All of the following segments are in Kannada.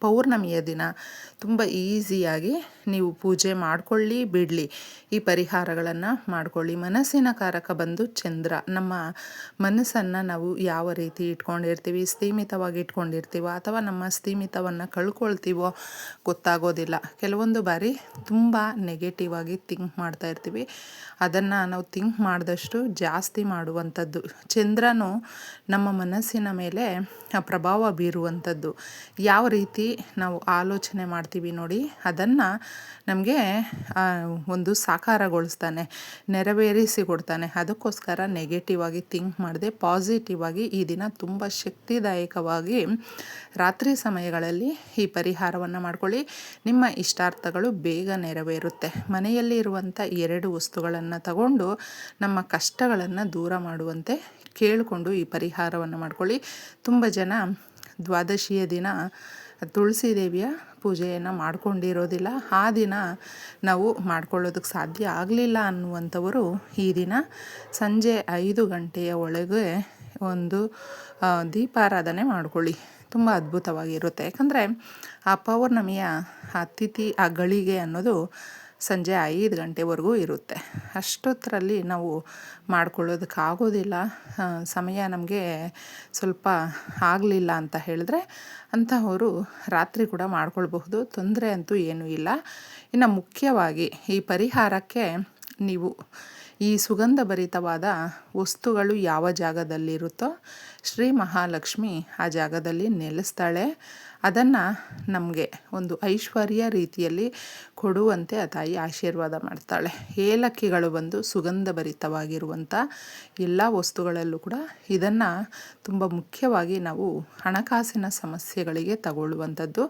ಪೌರ್ಣಮಿಯ ದಿನ. ತುಂಬ ಈಸಿಯಾಗಿ ನೀವು ಪೂಜೆ ಮಾಡಿಕೊಳ್ಳಿ, ಬಿಡಲಿ. ಈ ಪರಿಹಾರಗಳನ್ನು ಮಾಡಿಕೊಳ್ಳಿ. ಮನಸ್ಸಿನ ಕಾರಕ ಬಂದು ಚಂದ್ರ. ನಮ್ಮ ಮನಸ್ಸನ್ನು ನಾವು ಯಾವ ರೀತಿ ಇಟ್ಕೊಂಡಿರ್ತೀವಿ, ಸ್ಥೀಮಿತವಾಗಿ ಇಟ್ಕೊಂಡಿರ್ತೀವೋ ಅಥವಾ ನಮ್ಮ ಸ್ಥೀಮಿತವನ್ನು ಕಳ್ಕೊಳ್ತೀವೋ ಗೊತ್ತಾಗೋದಿಲ್ಲ. ಕೆಲವೊಂದು ಬಾರಿ ತುಂಬ ನೆಗೆಟಿವ್ ಆಗಿ ಥಿಂಕ್ ಮಾಡ್ತಾ ಇರ್ತೀವಿ. ಅದನ್ನು ನಾವು ಥಿಂಕ್ ಮಾಡಿದಷ್ಟು ಜಾಸ್ತಿ ಮಾಡುವಂಥದ್ದು. ಚಂದ್ರನು ನಮ್ಮ ಮನಸ್ಸಿನ ಮೇಲೆ ಪ್ರಭಾವ ಬೀರುವಂಥದ್ದು. ಯಾವ ರೀತಿ ನಾವು ಆಲೋಚನೆ ಮಾಡ್ತೀವಿ ನೋಡಿ, ಅದನ್ನು ನಮಗೆ ಒಂದು ಸಾಕಾರಗೊಳಿಸ್ತಾನೆ, ನೆರವೇರಿಸಿ ಕೊಡ್ತಾನೆ. ಅದಕ್ಕೋಸ್ಕರ ನೆಗೆಟಿವ್ ಆಗಿ ಥಿಂಕ್ ಮಾಡದೆ ಪಾಸಿಟಿವ್ ಆಗಿ ಈ ದಿನ ತುಂಬ ಶಕ್ತಿದಾಯಕವಾಗಿ ರಾತ್ರಿ ಸಮಯಗಳಲ್ಲಿ ಈ ಪರಿಹಾರವನ್ನು ಮಾಡ್ಕೊಳ್ಳಿ. ನಿಮ್ಮ ಇಷ್ಟಾರ್ಥಗಳು ಬೇಗ ನೆರವೇರುತ್ತೆ. ಮನೆಯಲ್ಲಿ ಇರುವಂಥ ಎರಡು ವಸ್ತುಗಳನ್ನು ತಗೊಂಡು ನಮ್ಮ ಕಷ್ಟಗಳನ್ನು ದೂರ ಮಾಡುವಂತೆ ಕೇಳಿಕೊಂಡು ಈ ಪರಿಹಾರವನ್ನು ಮಾಡ್ಕೊಳ್ಳಿ. ತುಂಬ ಜನ ದ್ವಾದಶಿಯ ದಿನ ತುಳಸಿ ದೇವಿಯ ಪೂಜೆಯನ್ನು ಮಾಡ್ಕೊಂಡಿರೋದಿಲ್ಲ. ಆ ದಿನ ನಾವು ಮಾಡ್ಕೊಳ್ಳೋದಕ್ಕೆ ಸಾಧ್ಯ ಆಗಲಿಲ್ಲ ಅನ್ನುವಂಥವರು ಈ ದಿನ ಸಂಜೆ ಐದು ಗಂಟೆಯ ಒಳಗೆ ಒಂದು ದೀಪಾರಾಧನೆ ಮಾಡ್ಕೊಳ್ಳಿ. ತುಂಬ ಅದ್ಭುತವಾಗಿರುತ್ತೆ. ಯಾಕಂದರೆ ಆ ಪೌರ್ಣಮಿಯ ತಿಥಿ ಆ ಗಳಿಗೆ ಅನ್ನೋದು ಸಂಜೆ ಐದು ಗಂಟೆವರೆಗೂ ಇರುತ್ತೆ. ಅಷ್ಟೊತ್ತರಲ್ಲಿ ನಾವು ಮಾಡ್ಕೊಳ್ಳೋದಕ್ಕಾಗೋದಿಲ್ಲ ಸಮಯ ನಮಗೆ ಸ್ವಲ್ಪ ಆಗಲಿಲ್ಲ ಅಂತ ಹೇಳಿದ್ರೆ ಅಂತಹವರು ರಾತ್ರಿ ಕೂಡ ಮಾಡ್ಕೊಳ್ಬಹುದು. ತೊಂದರೆ ಅಂತೂ ಏನೂ ಇಲ್ಲ. ಇನ್ನು ಮುಖ್ಯವಾಗಿ ಈ ಪರಿಹಾರಕ್ಕೆ ನೀವು ಈ ಸುಗಂಧಭರಿತವಾದ ವಸ್ತುಗಳು ಯಾವ ಜಾಗದಲ್ಲಿರುತ್ತೋ ಶ್ರೀ ಮಹಾಲಕ್ಷ್ಮಿ ಆ ಜಾಗದಲ್ಲಿ ನೆಲೆಸ್ತಾಳೆ. ಅದನ್ನು ನಮಗೆ ಒಂದು ಐಶ್ವರ್ಯ ರೀತಿಯಲ್ಲಿ ಕೊಡುವಂತೆ ಆ ತಾಯಿ ಆಶೀರ್ವಾದ ಮಾಡ್ತಾಳೆ. ಏಲಕ್ಕಿಗಳು ಬಂದು ಸುಗಂಧ ಭರಿತವಾಗಿರುವಂಥ ಎಲ್ಲ ವಸ್ತುಗಳಲ್ಲೂ ಕೂಡ ಇದನ್ನು ತುಂಬ ಮುಖ್ಯವಾಗಿ ನಾವು ಹಣಕಾಸಿನ ಸಮಸ್ಯೆಗಳಿಗೆ ತಗೊಳ್ಳುವಂಥದ್ದು.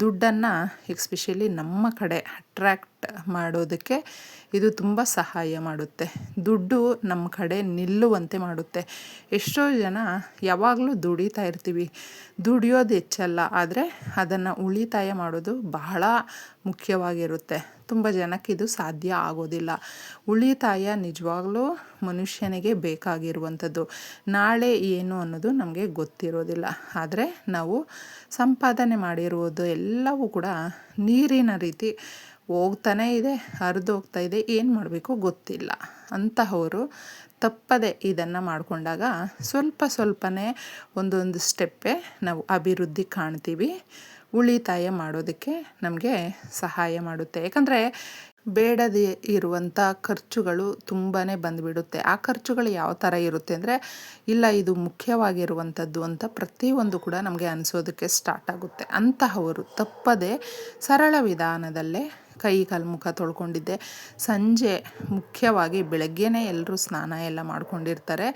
ದುಡ್ಡನ್ನು ಎಕ್ಸ್ಪೆಷಲಿ ನಮ್ಮ ಕಡೆ ಅಟ್ರ್ಯಾಕ್ಟ್ ಮಾಡೋದಕ್ಕೆ ಇದು ತುಂಬ ಸಹಾಯ ಮಾಡುತ್ತೆ. ದುಡ್ಡು ನಮ್ಮ ಕಡೆ ನಿಲ್ಲುವಂತೆ ಮಾಡುತ್ತೆ. ಎಷ್ಟೋ ಜನ ಯಾವಾಗಲೂ ದುಡಿತಾ ಇರ್ತೀವಿ. ದುಡಿಯೋದು ಹೆಚ್ಚಲ್ಲ, ಆದರೆ ಅದನ್ನು ಉಳಿತಾಯ ಮಾಡೋದು ಬಹಳ ಮುಖ್ಯವಾಗಿರುತ್ತೆ. ತುಂಬ ಜನಕ್ಕೆ ಇದು ಸಾಧ್ಯ ಆಗೋದಿಲ್ಲ. ಉಳಿತಾಯ ನಿಜವಾಗ್ಲೂ ಮನುಷ್ಯನಿಗೆ ಬೇಕಾಗಿರುವಂಥದ್ದು. ನಾಳೆ ಏನು ಅನ್ನೋದು ನಮಗೆ ಗೊತ್ತಿರೋದಿಲ್ಲ. ಆದರೆ ನಾವು ಸಂಪಾದನೆ ಮಾಡಿರುವುದು ಎಲ್ಲವೂ ಕೂಡ ನೀರಿನ ರೀತಿ ಹೋಗ್ತಾನೇ ಇದೆ, ಹರಿದು ಹೋಗ್ತಾ ಇದೆ, ಏನು ಮಾಡಬೇಕು ಗೊತ್ತಿಲ್ಲ. ಅಂತಹವರು ತಪ್ಪದೆ ಇದನ್ನು ಮಾಡಿಕೊಂಡಾಗ ಸ್ವಲ್ಪ ಸ್ವಲ್ಪನೇ ಒಂದೊಂದು ಸ್ಟೆಪ್ಪೇ ನಾವು ಅಭಿವೃದ್ಧಿ ಕಾಣ್ತೀವಿ. ಉಳಿತಾಯ ಮಾಡೋದಕ್ಕೆ ನಮಗೆ ಸಹಾಯ ಮಾಡುತ್ತೆ. ಯಾಕಂದರೆ ಬೇಡದೇ ಇರುವಂಥ ಖರ್ಚುಗಳು ತುಂಬಾ ಬಂದುಬಿಡುತ್ತೆ. ಆ ಖರ್ಚುಗಳು ಯಾವ ಥರ ಇರುತ್ತೆ ಅಂದರೆ, ಇಲ್ಲ ಇದು ಮುಖ್ಯವಾಗಿರುವಂಥದ್ದು ಅಂತ ಪ್ರತಿಯೊಂದು ಕೂಡ ನಮಗೆ ಅನಿಸೋದಕ್ಕೆ ಸ್ಟಾರ್ಟ್ ಆಗುತ್ತೆ. ಅಂತಹವರು ತಪ್ಪದೆ ಸರಳ ವಿಧಾನದಲ್ಲೇ ಕೈ ಕಾಲು ಮುಖ ತೊಳ್ಕೊಂಡಿದ್ದೆ. ಸಂಜೆ ಮುಖ್ಯವಾಗಿ ಬೆಳಗ್ಗೆನೇ ಎಲ್ಲರೂ ಸ್ನಾನ ಎಲ್ಲ ಮಾಡ್ಕೊಂಡಿರ್ತಾರೆ.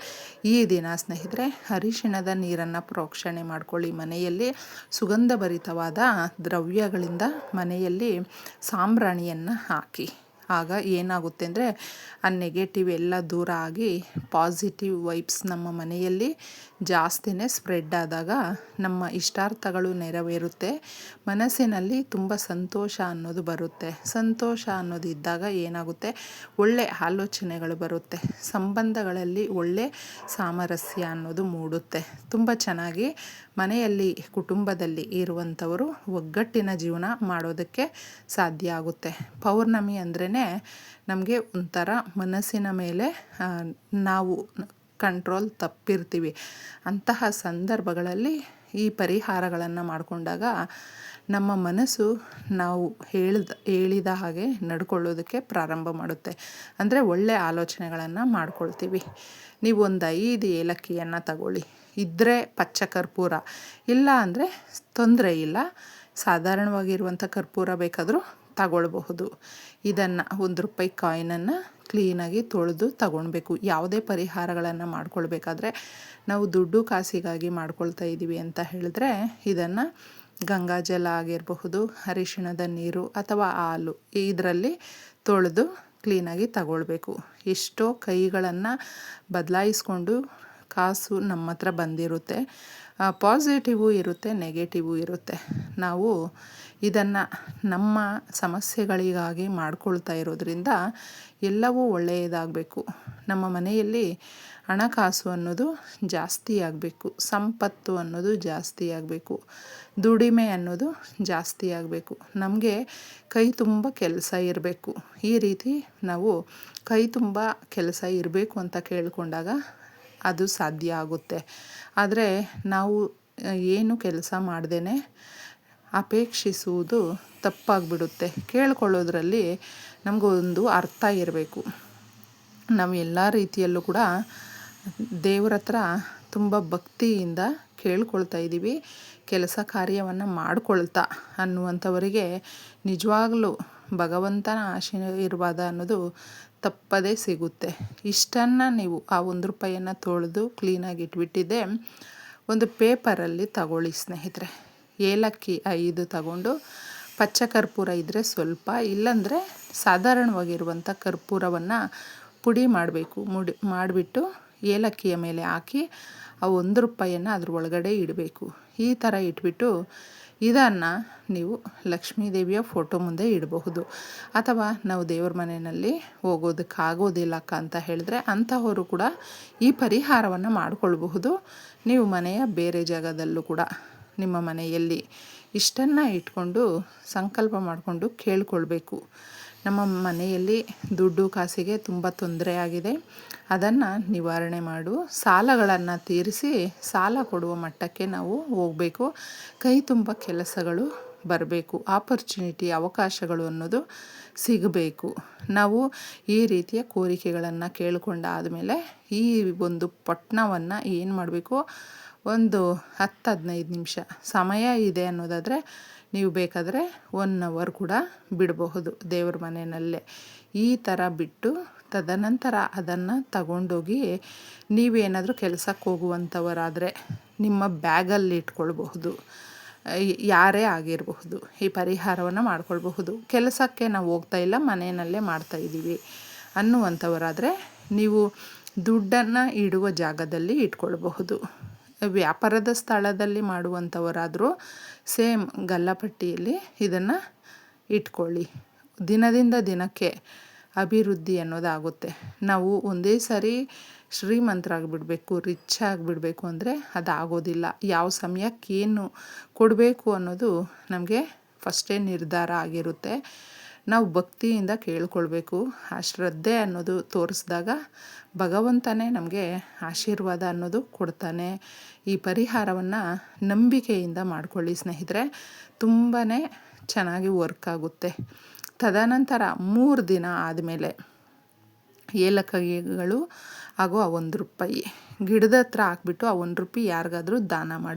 ಈ ದಿನ ಸ್ನೇಹಿತರೆ, ಅರಿಶಿಣದ ನೀರನ್ನು ಪ್ರೋಕ್ಷಣೆ ಮಾಡ್ಕೊಳ್ಳಿ. ಮನೆಯಲ್ಲಿ ಸುಗಂಧಭರಿತವಾದ ದ್ರವ್ಯಗಳಿಂದ ಮನೆಯಲ್ಲಿ ಸಾಂಬ್ರಾಣಿಯನ್ನು ಹಾಕಿ. ಆಗ ಏನಾಗುತ್ತೆ ಅಂದರೆ, ಆ ನೆಗೆಟಿವ್ ಎಲ್ಲ ದೂರ ಆಗಿ ಪಾಸಿಟಿವ್ ವೈಬ್ಸ್ ನಮ್ಮ ಮನೆಯಲ್ಲಿ ಜಾಸ್ತಿನೇ ಸ್ಪ್ರೆಡ್ ಆದಾಗ ನಮ್ಮ ಇಷ್ಟಾರ್ಥಗಳು ನೆರವೇರುತ್ತೆ. ಮನಸ್ಸಿನಲ್ಲಿ ತುಂಬ ಸಂತೋಷ ಅನ್ನೋದು ಬರುತ್ತೆ. ಸಂತೋಷ ಅನ್ನೋದು ಇದ್ದಾಗ ಏನಾಗುತ್ತೆ? ಒಳ್ಳೆ ಆಲೋಚನೆಗಳು ಬರುತ್ತೆ. ಸಂಬಂಧಗಳಲ್ಲಿ ಒಳ್ಳೆ ಸಾಮರಸ್ಯ ಅನ್ನೋದು ಮೂಡುತ್ತೆ. ತುಂಬ ಚೆನ್ನಾಗಿ ಮನೆಯಲ್ಲಿ, ಕುಟುಂಬದಲ್ಲಿ ಇರುವಂಥವರು ಒಗ್ಗಟ್ಟಿನ ಜೀವನ ಮಾಡೋದಕ್ಕೆ ಸಾಧ್ಯ ಆಗುತ್ತೆ. ಪೌರ್ಣಮಿ ಅಂದ್ರೇ ನಮಗೆ ಒಂಥರ ಮನಸ್ಸಿನ ಮೇಲೆ ನಾವು ಕಂಟ್ರೋಲ್ ತಪ್ಪಿರ್ತೀವಿ. ಅಂತಹ ಸಂದರ್ಭಗಳಲ್ಲಿ ಈ ಪರಿಹಾರಗಳನ್ನು ಮಾಡಿಕೊಂಡಾಗ ನಮ್ಮ ಮನಸ್ಸು ನಾವು ಹೇಳ್ದ, ಹೇಳಿದ ಹಾಗೆ ನಡ್ಕೊಳ್ಳೋದಕ್ಕೆ ಪ್ರಾರಂಭ ಮಾಡುತ್ತೆ. ಅಂದರೆ ಒಳ್ಳೆಯ ಆಲೋಚನೆಗಳನ್ನು ಮಾಡ್ಕೊಳ್ತೀವಿ. ನೀವು ಒಂದು ಐದು ಏಲಕ್ಕಿಯನ್ನು ತಗೊಳ್ಳಿ. ಇದ್ದರೆ ಪಚ್ಚ ಕರ್ಪೂರ. ಇಲ್ಲ ಅಂದರೆ ತೊಂದರೆ ಇಲ್ಲ. ಸಾಧಾರಣವಾಗಿರುವಂಥ ಕರ್ಪೂರ ಬೇಕಾದರೂ ತಗೊಳ್ಬಹುದು. ಇದನ್ನು ಒಂದು ರೂಪಾಯಿ ಕಾಯಿನನ್ನು ಕ್ಲೀನಾಗಿ ತೊಳೆದು ತಗೊಳ್ಬೇಕು ಯಾವುದೇ ಪರಿಹಾರಗಳನ್ನು ಮಾಡ್ಕೊಳ್ಬೇಕಾದ್ರೆ ನಾವು ದುಡ್ಡು ಕಾಸಿಗಾಗಿ ಮಾಡ್ಕೊಳ್ತಾ ಇದ್ದೀವಿ ಅಂತ ಹೇಳಿದ್ರೆ ಇದನ್ನು ಗಂಗಾಜಲ ಆಗಿರಬಹುದು, ಅರಿಶಿಣದ ನೀರು ಅಥವಾ ಹಾಲು ಇದರಲ್ಲಿ ತೊಳೆದು ಕ್ಲೀನಾಗಿ ತಗೊಳ್ಬೇಕು. ಎಷ್ಟೋ ಕೈಗಳನ್ನು ಬದಲಾಯಿಸ್ಕೊಂಡು ಕಾಸು ನಮ್ಮ ಹತ್ರ ಬಂದಿರುತ್ತೆ ಪಾಸಿಟಿವು ಇರುತ್ತೆ ನೆಗೆಟಿವು ಇರುತ್ತೆ. ನಾವು ಇದನ್ನು ನಮ್ಮ ಸಮಸ್ಯೆಗಳಿಗಾಗಿ ಮಾಡ್ಕೊಳ್ತಾ ಇರೋದ್ರಿಂದ ಎಲ್ಲವೂ ಒಳ್ಳೆಯದಾಗಬೇಕು. ನಮ್ಮ ಮನೆಯಲ್ಲಿ ಹಣಕಾಸು ಅನ್ನೋದು ಜಾಸ್ತಿ ಆಗಬೇಕು. ಸಂಪತ್ತು ಅನ್ನೋದು ಜಾಸ್ತಿ ಆಗಬೇಕು. ದುಡಿಮೆ ಅನ್ನೋದು ಜಾಸ್ತಿ ಆಗಬೇಕು. ನಮಗೆ ಕೈ ತುಂಬ ಕೆಲಸ ಇರಬೇಕು. ಈ ರೀತಿ ನಾವು ಕೈ ತುಂಬ ಕೆಲಸ ಇರಬೇಕು ಅಂತ ಕೇಳಿಕೊಂಡಾಗ ಅದು ಸಾಧ್ಯ ಆಗುತ್ತೆ. ಆದರೆ ನಾವು ಏನು ಕೆಲಸ ಮಾಡ್ದೇ ಅಪೇಕ್ಷಿಸುವುದು ತಪ್ಪಾಗಿಬಿಡುತ್ತೆ. ಕೇಳ್ಕೊಳ್ಳೋದ್ರಲ್ಲಿ ನಮಗೊಂದು ಅರ್ಥ ಇರಬೇಕು. ನಾವು ಎಲ್ಲ ರೀತಿಯಲ್ಲೂ ಕೂಡ ದೇವ್ರ ಹತ್ರ ತುಂಬ ಭಕ್ತಿಯಿಂದ ಕೇಳ್ಕೊಳ್ತಾ ಇದ್ದೀವಿ. ಕೆಲಸ ಕಾರ್ಯವನ್ನು ಮಾಡ್ಕೊಳ್ತಾ ಅನ್ನುವಂಥವರಿಗೆ ನಿಜವಾಗ್ಲೂ ಭಗವಂತನ ಆಶೀರ್ವಾದ ಅನ್ನೋದು ತಪ್ಪದೇ ಸಿಗುತ್ತೆ. ಇಷ್ಟನ್ನು ನೀವು ಆ ಒಂದು ರೂಪಾಯಿಯನ್ನು ತೊಳೆದು ಕ್ಲೀನಾಗಿ ಇಟ್ಬಿಟ್ಟಿದ್ದೆ ಒಂದು ಪೇಪರಲ್ಲಿ ತಗೊಳ್ಳಿ ಸ್ನೇಹಿತರೆ. ಏಲಕ್ಕಿ ಐದು ತಗೊಂಡು ಪಚ್ಚ ಕರ್ಪೂರ ಇದ್ದರೆ ಸ್ವಲ್ಪ, ಇಲ್ಲಾಂದರೆ ಸಾಧಾರಣವಾಗಿರುವಂಥ ಕರ್ಪೂರವನ್ನು ಪುಡಿ ಮಾಡಬೇಕು. ಮುಡಿ, ಮಾಡಿಬಿಟ್ಟು ಏಲಕ್ಕಿಯ ಮೇಲೆ ಹಾಕಿ ಆ ಒಂದು ರೂಪಾಯಿಯನ್ನು ಅದ್ರ ಒಳಗಡೆ ಇಡಬೇಕು. ಈ ಥರ ಇಟ್ಬಿಟ್ಟು ಇದನ್ನು ನೀವು ಲಕ್ಷ್ಮೀ ದೇವಿಯ ಫೋಟೋ ಮುಂದೆ ಇಡಬಹುದು. ಅಥವಾ ನಾವು ದೇವ್ರ ಮನೆಯಲ್ಲಿ ಹೋಗೋದಕ್ಕಾಗೋದಿಲ್ಲಕ್ಕ ಅಂತ ಹೇಳಿದ್ರೆ ಅಂಥವರು ಕೂಡ ಈ ಪರಿಹಾರವನ್ನು ಮಾಡಿಕೊಳ್ಬಹುದು. ನೀವು ಮನೆಯ ಬೇರೆ ಜಾಗದಲ್ಲೂ ಕೂಡ ನಿಮ್ಮ ಮನೆಯಲ್ಲಿ ಇಷ್ಟನ್ನು ಇಟ್ಕೊಂಡು ಸಂಕಲ್ಪ ಮಾಡಿಕೊಂಡು ಕೇಳಿಕೊಳ್ಬೇಕು. ನಮ್ಮ ಮನೆಯಲ್ಲಿ ದುಡ್ಡು ಕಾಸಿಗೆ ತುಂಬ ತೊಂದರೆ ಆಗಿದೆ. ಅದನ್ನು ನಿವಾರಣೆ ಮಾಡು. ಸಾಲಗಳನ್ನು ತೀರಿಸಿ ಸಾಲ ಕೊಡುವ ಮಟ್ಟಕ್ಕೆ ನಾವು ಹೋಗಬೇಕು. ಕೈ ತುಂಬ ಕೆಲಸಗಳು ಬರಬೇಕು. ಆಪರ್ಚುನಿಟಿ ಅವಕಾಶಗಳು ಅನ್ನೋದು ಸಿಗಬೇಕು. ನಾವು ಈ ರೀತಿಯ ಕೋರಿಕೆಗಳನ್ನು ಕೇಳಿಕೊಂಡಾದ ಮೇಲೆ ಈ ಒಂದು ಪಟ್ಟಣವನ್ನು ಏನು ಮಾಡಬೇಕು? ಒಂದು ಹತ್ತು ಹದಿನೈದು ನಿಮಿಷ ಸಮಯ ಇದೆ ಅನ್ನೋದಾದರೆ ನೀವು ಬೇಕಾದರೆ ಒನ್ ಅವರ್ ಕೂಡ ಬಿಡಬಹುದು ದೇವ್ರ ಮನೆಯಲ್ಲೇ. ಈ ಥರ ಬಿಟ್ಟು ತದನಂತರ ಅದನ್ನು ತಗೊಂಡೋಗಿ ನೀವೇನಾದರೂ ಕೆಲಸಕ್ಕೆ ಹೋಗುವಂಥವರಾದರೆ ನಿಮ್ಮ ಬ್ಯಾಗಲ್ಲಿ ಇಟ್ಕೊಳ್ಬಹುದು. ಯಾರೇ ಆಗಿರಬಹುದು ಈ ಪರಿಹಾರವನ್ನು ಮಾಡ್ಕೊಳ್ಬಹುದು. ಕೆಲಸಕ್ಕೆ ನಾವು ಹೋಗ್ತಾ ಇಲ್ಲ, ಮನೆಯಲ್ಲೇ ಮಾಡ್ತಾ ಇದ್ದೀವಿ ಅನ್ನುವಂಥವರಾದರೆ ನೀವು ದುಡ್ಡನ್ನು ಇಡುವ ಜಾಗದಲ್ಲಿ ಇಟ್ಕೊಳ್ಬಹುದು. ವ್ಯಾಪಾರದ ಸ್ಥಳದಲ್ಲಿ ಮಾಡುವಂಥವರಾದರೂ ಸೇಮ್ ಗಲ್ಲಪಟ್ಟಿಯಲ್ಲಿ ಇದನ್ನು ಇಟ್ಕೊಳ್ಳಿ. ದಿನದಿಂದ ದಿನಕ್ಕೆ ಅಭಿವೃದ್ಧಿ ಅನ್ನೋದಾಗುತ್ತೆ. ನಾವು ಒಂದೇ ಸಾರಿ ಶ್ರೀಮಂತರಾಗಿಬಿಡಬೇಕು, ರಿಚ್ ಆಗಿಬಿಡಬೇಕು ಅಂದರೆ ಅದಾಗೋದಿಲ್ಲ. ಯಾವ ಸಮಯಕ್ಕೇನು ಕೊಡಬೇಕು ಅನ್ನೋದು ನಮಗೆ ಫಸ್ಟೇ ನಿರ್ಧಾರ ಆಗಿರುತ್ತೆ. ನಾವು ಭಕ್ತಿಯಿಂದ ಕೇಳ್ಕೊಳ್ಬೇಕು. ಆ ಶ್ರದ್ಧೆ ಅನ್ನೋದು ತೋರಿಸಿದಾಗ ಭಗವಂತನೇ ನಮಗೆ ಆಶೀರ್ವಾದ ಅನ್ನೋದು ಕೊಡ್ತಾನೆ. ಈ ಪರಿಹಾರವನ್ನು ನಂಬಿಕೆಯಿಂದ ಮಾಡ್ಕೊಳ್ಳಿ ಸ್ನೇಹಿತರೆ. ತುಂಬಾ ಚೆನ್ನಾಗಿ ವರ್ಕ್ ಆಗುತ್ತೆ. ತದನಂತರ ಮೂರು ದಿನ ಆದಮೇಲೆ ಏಲಕ್ಕಿಗಳು ಹಾಗೂ ಆ ಒಂದು ರೂಪಾಯಿ. ಗಿಡದ ಹತ್ರ ಹಾಕ್ಬಿಟ್ಟು ಆ ಒಂದು ರೂಪಾಯಿ ಯಾರಿಗಾದರೂ ದಾನ ಮಾಡಿ